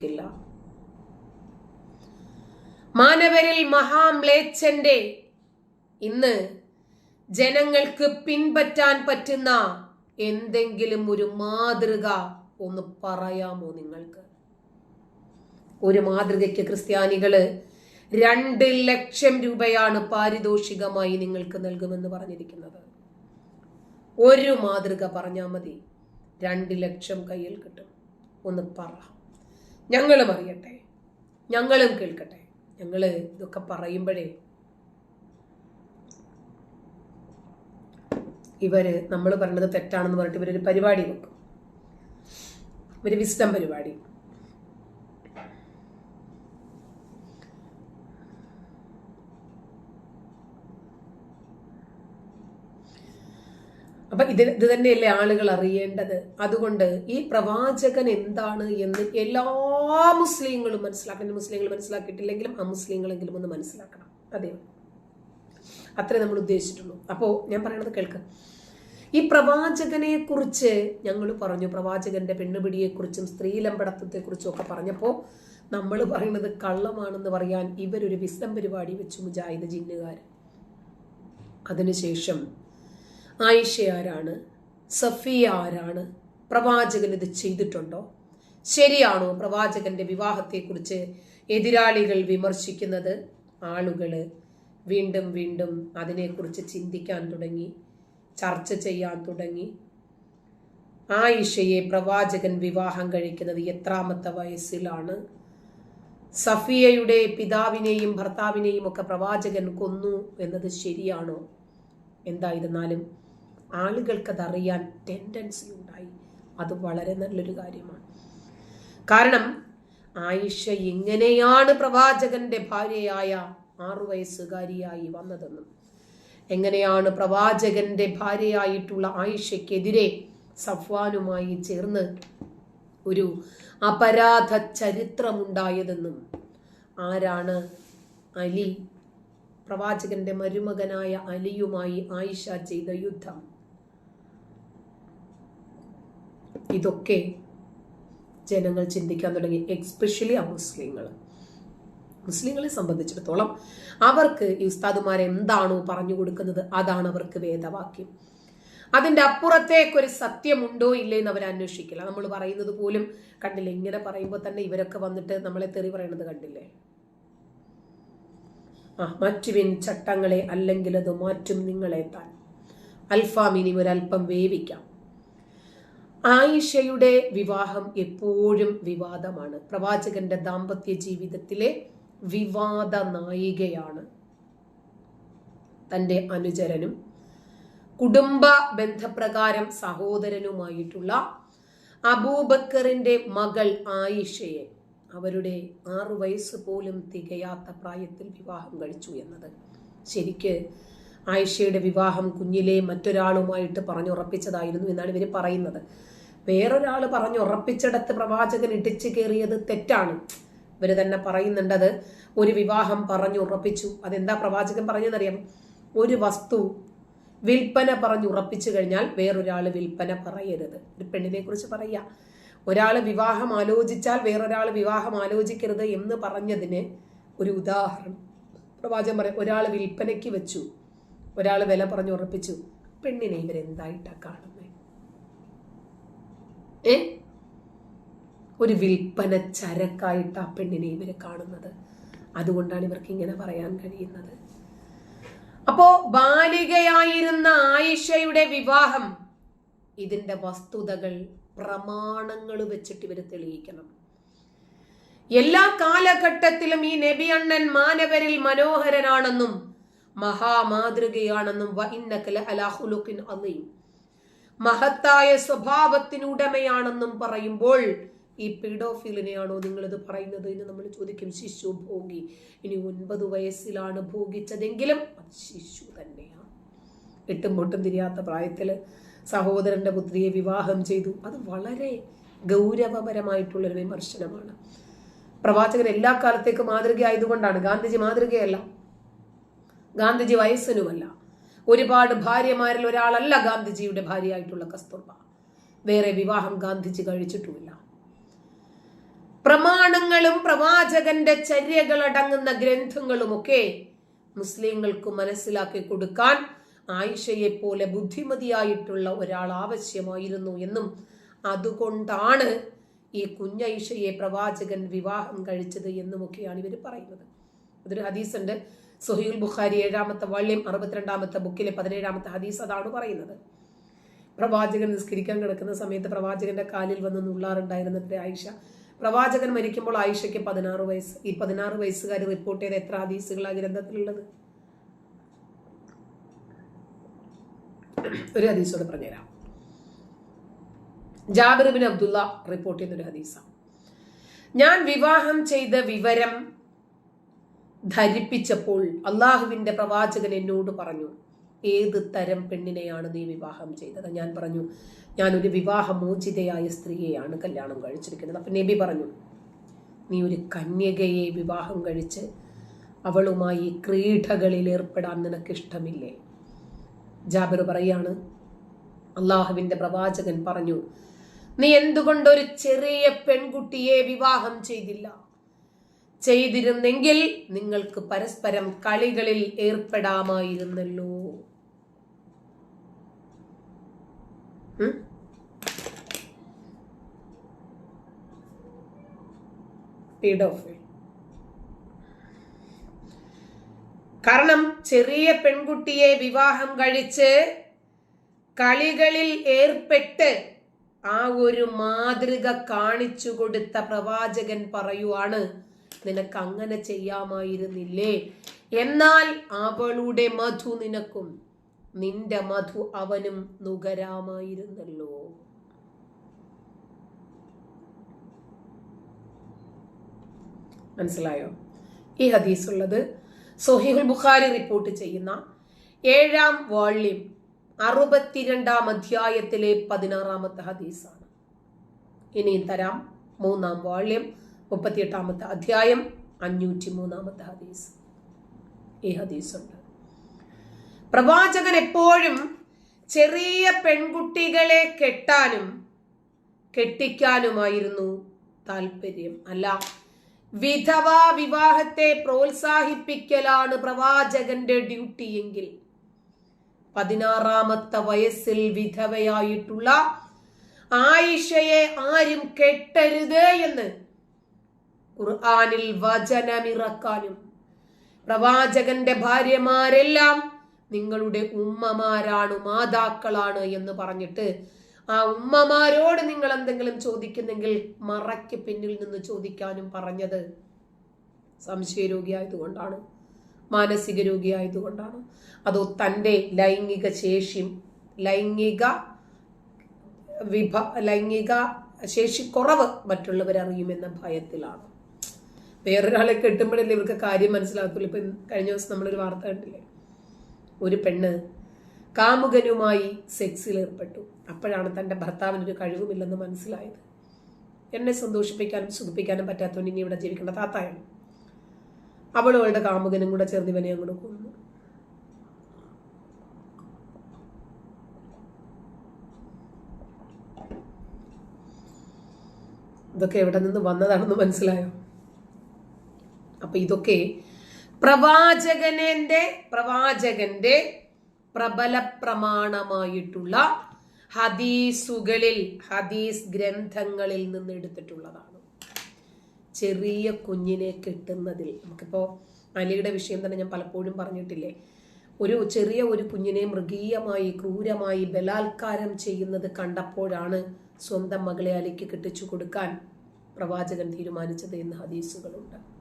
ഇല്ല. മാനവരിൽ മഹാമ്ലേച്ഛന്റെ ഇന്ന് ജനങ്ങൾക്ക് പിൻപറ്റാൻ പറ്റുന്ന എന്തെങ്കിലും ഒരു മാതൃക ഒന്ന് പറയാമോ നിങ്ങൾക്ക്? ഒരു മാതൃകയ്ക്ക് ക്രിസ്ത്യാനികൾ രണ്ട് ലക്ഷം രൂപയാണ് പാരിതോഷികമായി നിങ്ങൾക്ക് നൽകുമെന്ന് പറഞ്ഞിരിക്കുന്നത്. ഒരു മാതൃക പറഞ്ഞാൽ മതി. രണ്ട് ലക്ഷം കയ്യിൽ കിട്ടും. ഒന്ന് പറ. ഞങ്ങളും അറിയട്ടെ. ഞങ്ങളും കേൾക്കട്ടെ. ഞങ്ങൾ ഇതൊക്കെ പറയുമ്പോഴേ ഇവർ നമ്മൾ പറഞ്ഞത് തെറ്റാണെന്ന് പറഞ്ഞിട്ട് ഇവരൊരു പരിപാടി വെക്കും. ഒരു വിസ്ഡം പരിപാടി. അപ്പൊ ഇത് ഇത് തന്നെയല്ലേ ആളുകൾ അറിയേണ്ടത്? അതുകൊണ്ട് ഈ പ്രവാചകൻ എന്താണ് എന്ന് എല്ലാ മുസ്ലിങ്ങളും മനസ്സിലാക്കണം. മുസ്ലിങ്ങൾ മനസ്സിലാക്കിയിട്ടില്ലെങ്കിലും ആ മുസ്ലിങ്ങളെങ്കിലും ഒന്ന് മനസ്സിലാക്കണം. അതെ. അത്രേ നമ്മൾ ഉദ്ദേശിച്ചിട്ടുള്ളൂ. അപ്പോൾ ഞാൻ പറയണത് കേൾക്കുക ഈ പ്രവാചകനെ കുറിച്ച് ഞങ്ങൾ പറഞ്ഞു. പ്രവാചകന്റെ പെണ്ണുപിടിയെക്കുറിച്ചും സ്ത്രീലമ്പടത്വത്തെക്കുറിച്ചും ഒക്കെ പറഞ്ഞപ്പോൾ നമ്മൾ പറയുന്നത് കള്ളമാണെന്ന് പറയാൻ ഇവരൊരു വിസ്തം പരിപാടി വെച്ചു മുജാഹിദ് ജിന്നുകാർ അതിനുശേഷം ആയിഷ ആരാണ് സഫിയ ആരാണ് പ്രവാചകൻ ഇത് ചെയ്തിട്ടുണ്ടോ? ശരിയാണോ പ്രവാചകന്റെ വിവാഹത്തെക്കുറിച്ച് എതിരാളികൾ വിമർശിക്കുന്നത്? ആളുകൾ വീണ്ടും വീണ്ടും അതിനെക്കുറിച്ച് ചിന്തിക്കാൻ തുടങ്ങി ചർച്ച ചെയ്യാൻ തുടങ്ങി. ആയിഷയെ പ്രവാചകൻ വിവാഹം കഴിക്കുന്നത് എത്രാമത്തെ വയസ്സിലാണ്? സഫിയയുടെ പിതാവിനെയും ഭർത്താവിനെയും ഒക്കെ പ്രവാചകൻ കൊന്നു എന്നത് ശരിയാണോ? എന്തായിരുന്നാലും ആളുകൾക്കതറിയാൻ ടെൻഡൻസി ഉണ്ടായി. അത് വളരെ നല്ലൊരു കാര്യമാണ്. കാരണം ആയിഷ എങ്ങനെയാണ് പ്രവാചകന്റെ ഭാര്യയായ ആറു വയസ്സുകാരിയായി വന്നതെന്നും എങ്ങനെയാണ് പ്രവാചകന്റെ ഭാര്യയായിട്ടുള്ള ആയിഷയ്ക്കെതിരെ സഫ്വാനുമായി ചേർന്ന് ഒരു അപരാധ ചരിത്രമുണ്ടായതെന്നും ആരാണ് അലി പ്രവാചകന്റെ മരുമകനായ അലിയുമായി ആയിഷ ചെയ്ത യുദ്ധം. ഇതൊക്കെ ജനങ്ങൾ ചിന്തിക്കാൻ തുടങ്ങി എക്സ്പെഷ്യലി ആ മുസ്ലിങ്ങൾ. മുസ്ലിങ്ങളെ സംബന്ധിച്ചിടത്തോളം അവർക്ക് ഈ ഉസ്താദുമാരെ എന്താണോ പറഞ്ഞു കൊടുക്കുന്നത് അതാണ് അവർക്ക് വേദവാക്യം. അതിന്റെ അപ്പുറത്തേക്കൊരു സത്യമുണ്ടോ ഇല്ലേ എന്ന് അവർ അന്വേഷിക്കില്ല. നമ്മൾ പറയുന്നത് പോലും കണ്ടില്ലേ? ഇങ്ങനെ പറയുമ്പോൾ തന്നെ ഇവരൊക്കെ വന്നിട്ട് നമ്മളെ തെറി പറയണത് കണ്ടില്ലേ? ആ മാറ്റുവിൻ ചട്ടങ്ങളെ അല്ലെങ്കിൽ അത് മാറ്റും നിങ്ങളെ താൻ അൽഫാമിനി ഒരല്പം വേവിക്കാം. ആയിഷയുടെ വിവാഹം എപ്പോഴും വിവാദമാണ്. പ്രവാചകന്റെ ദാമ്പത്യ ജീവിതത്തിലെ വിവാദ നായികയാണ് തന്റെ അനുചരനും. കുടുംബ ബന്ധപ്രകാരം സഹോദരനുമായിട്ടുള്ള അബൂബക്കറിന്റെ മകൾ ആയിഷയെ അവരുടെ ആറു വയസ്സ് പോലും തികയാത്ത പ്രായത്തിൽ വിവാഹം കഴിച്ചു എന്നത്. ശരിക്ക് ആയിഷയുടെ വിവാഹം കുഞ്ഞിലെ മറ്റൊരാളുമായിട്ട് പറഞ്ഞുറപ്പിച്ചതായിരുന്നു എന്നാണ് ഇവർ പറയുന്നത്. വേറൊരാൾ പറഞ്ഞുറപ്പിച്ചിടത്ത് പ്രവാചകൻ ഇടിച്ചു കയറിയത് തെറ്റാണ്. ഇവർ തന്നെ പറയുന്നുണ്ടത് ഒരു വിവാഹം പറഞ്ഞു ഉറപ്പിച്ചു. അതെന്താ പ്രവാചകൻ പറഞ്ഞെന്നറിയാം ഒരു വസ്തു വിൽപ്പന പറഞ്ഞു ഉറപ്പിച്ചു കഴിഞ്ഞാൽ വേറൊരാൾ വിൽപ്പന പറയരുത്. ഒരു പെണ്ണിനെ കുറിച്ച് പറയുക ഒരാൾ വിവാഹം ആലോചിച്ചാൽ വേറൊരാൾ വിവാഹം ആലോചിക്കരുത് എന്ന് പറഞ്ഞതിന് ഒരു ഉദാഹരണം. പ്രവാചകൻ പറയും ഒരാൾ വിൽപ്പനയ്ക്ക് വെച്ചു. ഒരാൾ വില പറഞ്ഞു ഉറപ്പിച്ചു. പെണ്ണിനെ ഇവരെന്തായിട്ടാണ് കാണുന്നത് ഏ? ഒരു വിൽപ്പന ചരക്കായിട്ട് ആ പെണ്ണിനെ ഇവർ കാണുന്നത്. അതുകൊണ്ടാണ് ഇവർക്ക് ഇങ്ങനെ പറയാൻ കഴിയുന്നത്. അപ്പോ ബാലികയായിരുന്ന ആയിഷയുടെ വിവാഹം ഇതിന്റെ വസ്തുതകൾ പ്രമാണങ്ങൾ വെച്ചിട്ട് ഇവർ തെളിയിക്കണം. എല്ലാ കാലഘട്ടത്തിലും ഈ നബി അണ്ണൻ മാനവരിൽ മനോഹരനാണെന്നും മഹാമാതൃകയാണെന്നും അലാഹുലുക്കിൻ അലീം മഹത്തായ സ്വഭാവത്തിനുടമയാണെന്നും പറയുമ്പോൾ ഈ പീഡോഫീലിനെയാണോ നിങ്ങളിത് പറയുന്നത് എന്ന് നമ്മൾ ചോദിക്കും. ശിശു ഭോഗി. ഇനി ഒൻപത് വയസ്സിലാണ് ഭോഗിച്ചതെങ്കിലും അത് ശിശു തന്നെയാണ് എട്ടും പൊട്ടും തിരിയാത്ത പ്രായത്തിൽ സഹോദരന്റെ പുത്രിയെ വിവാഹം ചെയ്തു. അത് വളരെ ഗൗരവപരമായിട്ടുള്ളൊരു വിമർശനമാണ്. പ്രവാചകൻ എല്ലാ കാലത്തേക്കും മാതൃകയായതുകൊണ്ടാണ്. ഗാന്ധിജി മാതൃകയല്ല. ഗാന്ധിജി വയസ്സനുമല്ല. ഒരുപാട് ഭാര്യമാരിൽ ഒരാളല്ല ഗാന്ധിജിയുടെ ഭാര്യയായിട്ടുള്ള കസ്തൂർബ. വേറെ വിവാഹം ഗാന്ധിജി കഴിച്ചിട്ടുമില്ല. പ്രമാണങ്ങളും പ്രവാചകന്റെ ചര്യകൾ അടങ്ങുന്ന ഗ്രന്ഥങ്ങളുമൊക്കെ മുസ്ലിങ്ങൾക്ക് മനസ്സിലാക്കി കൊടുക്കാൻ ആയിഷയെ പോലെ ബുദ്ധിമതിയായിട്ടുള്ള ഒരാൾ ആവശ്യമായിരുന്നു എന്നും അതുകൊണ്ടാണ് ഈ കുഞ്ഞൈഷയെ പ്രവാചകൻ വിവാഹം കഴിച്ചത് എന്നുമൊക്കെയാണ് ഇവർ പറയുന്നത്. അതൊരു ഹദീസുണ്ട്. സുഹൈൽ ബുഖാരി ഏഴാമത്തെ വള്ളിയം അറുപത്തിരണ്ടാമത്തെ ബുക്കിലെ പതിനേഴാമത്തെ ഹദീസ് അതാണ് പറയുന്നത്. പ്രവാചകൻ നിസ്കരിക്കാൻ കിടക്കുന്ന സമയത്ത് പ്രവാചകന്റെ കാലിൽ വന്ന് നുള്ളാറുണ്ടായിരുന്നത്ര ആയിഷ. പ്രവാചകൻ മരിക്കുമ്പോൾ ആയിഷയ്ക്ക് പതിനാറ് വയസ്സ്. ഈ പതിനാറ് വയസ്സുകാർ റിപ്പോർട്ട് ചെയ്ത എത്ര ഹദീസുകളാണ് ഗ്രന്ഥത്തിലുള്ളത്? ഒരു ഹദീസോട് പറഞ്ഞുതരാം. ജാബിർ ബിൻ അബ്ദുള്ള റിപ്പോർട്ട് ചെയ്യുന്ന ഒരു ഹദീസാണ്. ഞാൻ വിവാഹം ചെയ്ത വിവരം ധരിപ്പിച്ചപ്പോൾ അള്ളാഹുവിന്റെ പ്രവാചകൻ എന്നോട് പറഞ്ഞു ഏത് തരം പെണ്ണിനെയാണ് നീ വിവാഹം ചെയ്തത്? ഞാൻ പറഞ്ഞു ഞാനൊരു വിവാഹമോചിതയായ സ്ത്രീയെയാണ് കല്യാണം കഴിച്ചിരിക്കുന്നത്. അപ്പം നബി പറഞ്ഞു നീ ഒരു കന്യകയെ വിവാഹം കഴിച്ച് അവളുമായി ക്രീഡകളിൽ ഏർപ്പെടാൻ നിനക്കിഷ്ടമില്ലേ? ജാബിർ പറയാണ് അള്ളാഹുവിന്റെ പ്രവാചകൻ പറഞ്ഞു നീ എന്തുകൊണ്ടൊരു ചെറിയ പെൺകുട്ടിയെ വിവാഹം ചെയ്തില്ല? ചെയ്തിരുന്നെങ്കിൽ നിങ്ങൾക്ക് പരസ്പരം കളികളിൽ ഏർപ്പെടാമായിരുന്നല്ലോ. കാരണം ചെറിയ പെൺകുട്ടിയെ വിവാഹം കഴിച്ച് കളികളിൽ ഏർപ്പെട്ട് ആ ഒരു മാതൃക കാണിച്ചു കൊടുത്ത പ്രവാചകൻ പറയുവാണ് നിനക്ക് അങ്ങനെ ചെയ്യാമായിരുന്നില്ലേ? എന്നാൽ അവളുടെ മധു നിനക്കും നിന്റെ മധു അവനും നുകരാമായിരുന്നല്ലോ. മനസ്സിലായോ? ഈ ഹദീസ് ഉള്ളത് സൊഹീഹുൽ ബുഖാരി റിപ്പോർട്ട് ചെയ്യുന്ന ഏഴാം വോള്യം അറുപത്തിരണ്ടാം അധ്യായത്തിലെ പതിനാറാമത്തെ ഹദീസാണ്. ഇനിയും തരാം മൂന്നാം വാള്യം മുപ്പത്തിയെട്ടാമത്തെ അധ്യായം അഞ്ഞൂറ്റി മൂന്നാമത്തെ ഹദീസ്. ഈ ഹദീസുണ്ട്. പ്രവാചകൻ എപ്പോഴും ചെറിയ പെൺകുട്ടികളെ കെട്ടാനും കെട്ടിക്കാനുമായിരുന്നു താല്പര്യം. അല്ല വിധവാ വിവാഹത്തെ പ്രോത്സാഹിപ്പിക്കലാണ് പ്രവാചകന്റെ ഡ്യൂട്ടി എങ്കിൽ. പതിനാറാമത്തെ വയസ്സിൽ വിധവയായിട്ടുള്ള ആയിഷയെ ആരും കെട്ടരുത് എന്ന് ഖുർആാനിൽ വചനമിറക്കാനും പ്രവാചകന്റെ ഭാര്യമാരെല്ലാം നിങ്ങളുടെ ഉമ്മമാരാണ് മാതാക്കളാണ് എന്ന് പറഞ്ഞിട്ട് ആ ഉമ്മമാരോട് നിങ്ങൾ എന്തെങ്കിലും ചോദിക്കുന്നെങ്കിൽ മറയ്ക്ക് പിന്നിൽ നിന്ന് ചോദിക്കാനും പറഞ്ഞത്. സംശയ രോഗിയായതുകൊണ്ടാണ് മാനസിക രോഗിയായതുകൊണ്ടാണ് അതോ തന്റെ ലൈംഗിക ശേഷിയും ലൈംഗിക വിഭ ലൈംഗിക ശേഷി കുറവ് മറ്റുള്ളവരറിയുമെന്ന ഭയത്തിലാണ്. വേറൊരാളെ കെട്ടുമ്പോഴല്ലേ ഇവർക്ക് കാര്യം മനസ്സിലാക്കുള്ളൂ ഇപ്പം കഴിഞ്ഞ ദിവസം നമ്മളൊരു വാർത്ത കണ്ടില്ലേ? ഒരു പെണ്ണ് കാമുകനുമായി സെക്സിൽ ഏർപ്പെട്ടു. അപ്പോഴാണ് തന്റെ ഭർത്താവിനൊരു കഴിവുമില്ലെന്ന് മനസ്സിലായത്. എന്നെ സന്തോഷിപ്പിക്കാനും സുഖിപ്പിക്കാനും പറ്റാത്തവൻ ഇനി ഇവിടെ ജീവിക്കേണ്ട താത്തായാണ്. അവളവളുടെ കാമുകനും കൂടെ ചേർന്ന് ഇവനെ അങ്ങോട്ട് കൊന്നു. ഇതൊക്കെ എവിടെ നിന്ന് വന്നതാണെന്ന് മനസ്സിലായോ? അപ്പൊ ഇതൊക്കെ പ്രവാചകനെ പ്രവാചകന്റെ പ്രബല പ്രമാണമായിട്ടുള്ള ഹദീസുകളിൽ ഹദീസ് ഗ്രന്ഥങ്ങളിൽ നിന്ന് എടുത്തിട്ടുള്ളതാണ്. ചെറിയ കുഞ്ഞിനെ കെട്ടുന്നതിൽ. നമുക്കിപ്പോൾ അലിയുടെ വിഷയം തന്നെ ഞാൻ പലപ്പോഴും പറഞ്ഞിട്ടില്ലേ? ഒരു ചെറിയ ഒരു കുഞ്ഞിനെ മൃഗീയമായി ക്രൂരമായി ബലാത്കാരം ചെയ്യുന്നത് കണ്ടപ്പോഴാണ് സ്വന്തം മകളെ അലിക്ക് കെട്ടിച്ചു കൊടുക്കാൻ പ്രവാചകൻ തീരുമാനിച്ചത് എന്ന് ഹദീസുകളുണ്ട്.